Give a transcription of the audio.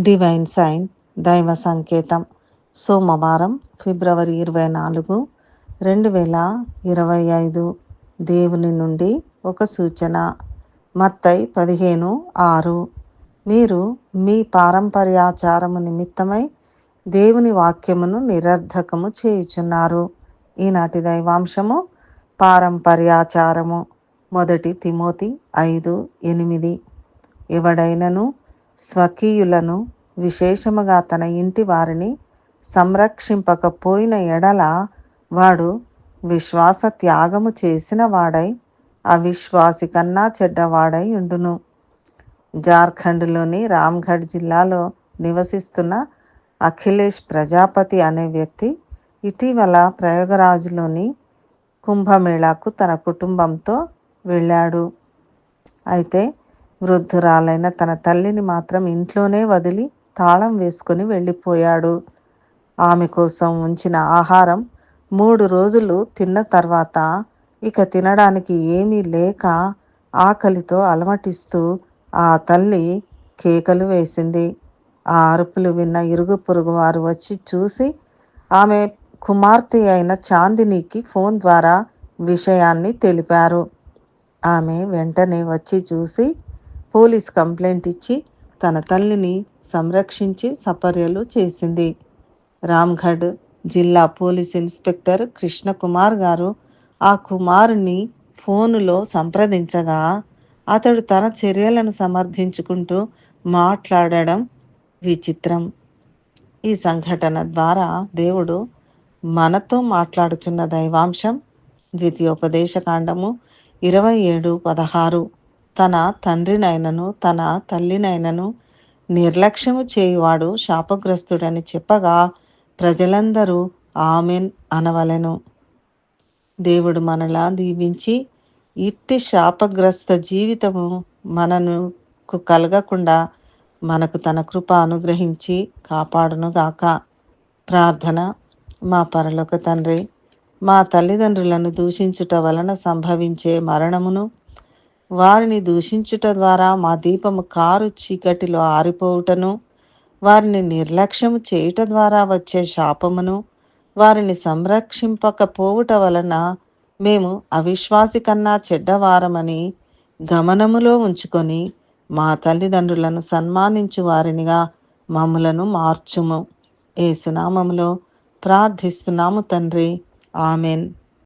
Divine sign దైవ సంకేతం. సోమవారం ఫిబ్రవరి ఇరవై నాలుగు రెండు వేల ఇరవై ఐదు. దేవుని నుండి ఒక సూచన. మత్తై పదిహేను ఆరు. మీరు మీ పారంపర్యాచారము నిమిత్తమై దేవుని వాక్యమును నిరర్ధకము చేయుచున్నారు. ఈనాటి దైవాంశము పారంపర్యాచారము. మొదటి తిమోతి ఐదు ఎనిమిది. ఎవడైనను స్వకీయులను విశేషముగా తన ఇంటి వారిని సంరక్షింపకపోయిన ఎడల వాడు విశ్వాస త్యాగము చేసిన వాడై అవిశ్వాసి కన్నా చెడ్డవాడై ఉండును. జార్ఖండ్లోని రామ్గఢ్ జిల్లాలో నివసిస్తున్న అఖిలేష్ ప్రజాపతి అనే వ్యక్తి ఇటీవల ప్రయోగరాజులోని కుంభమేళాకు తన కుటుంబంతో వెళ్ళాడు. అయితే వృద్ధురాలైన తన తల్లిని మాత్రం ఇంట్లోనే వదిలి తాళం వేసుకుని వెళ్ళిపోయాడు. ఆమె కోసం ఉంచిన ఆహారం మూడు రోజులు తిన్న తర్వాత ఇక తినడానికి ఏమీ లేక ఆకలితో అలమటిస్తూ ఆ తల్లి కేకలు వేసింది. ఆ అరుపులు విన్న ఇరుగు పొరుగు వారు వచ్చి చూసి ఆమె కుమార్తె అయిన చాందినికి ఫోన్ ద్వారా విషయాన్ని తెలిపారు. ఆమె వెంటనే వచ్చి చూసి పోలీస్ కంప్లైంట్ ఇచ్చి తన తల్లిని సంరక్షించి సపర్యలు చేసింది. రామ్గఢ్ జిల్లా పోలీస్ ఇన్స్పెక్టర్ కృష్ణకుమార్ గారు ఆ కుమారుని ఫోనులో సంప్రదించగా అతడు తన చర్యలను సమర్థించుకుంటూ మాట్లాడడం విచిత్రం. ఈ సంఘటన ద్వారా దేవుడు మనతో మాట్లాడుచున్న దైవాంశం ద్వితీయోపదేశకాండము ఇరవై ఏడు పదహారు. తన తండ్రినైనను తన తల్లినైనను నిర్లక్ష్యము చేయువాడు శాపగ్రస్తుడని చెప్పగా ప్రజలందరూ ఆమెన్ అనవలెను. దేవుడు మనలా దీవించి ఇట్టి శాపగ్రస్త జీవితము మనకు కలగకుండా మనకు తన కృప అనుగ్రహించి కాపాడునుగాక. ప్రార్థన. మా పరలోక తండ్రి మా తల్లిదండ్రులను దూషించుట వలన సంభవించే మరణమును వారిని దూషించుట ద్వారా మా దీపము కారు చీకటిలో ఆరిపోవుటను వారిని నిర్లక్ష్యము చేయుట ద్వారా వచ్చే శాపమును వారిని సంరక్షింపకపోవుట వలన మేము అవిశ్వాసి కన్నా చెడ్డవారమని గమనములో ఉంచుకొని మా తల్లిదండ్రులను సన్మానించు వారినిగా మమ్ములను మార్చుము. ఏసునామములో ప్రార్థిస్తున్నాము తండ్రి. ఆమెన్.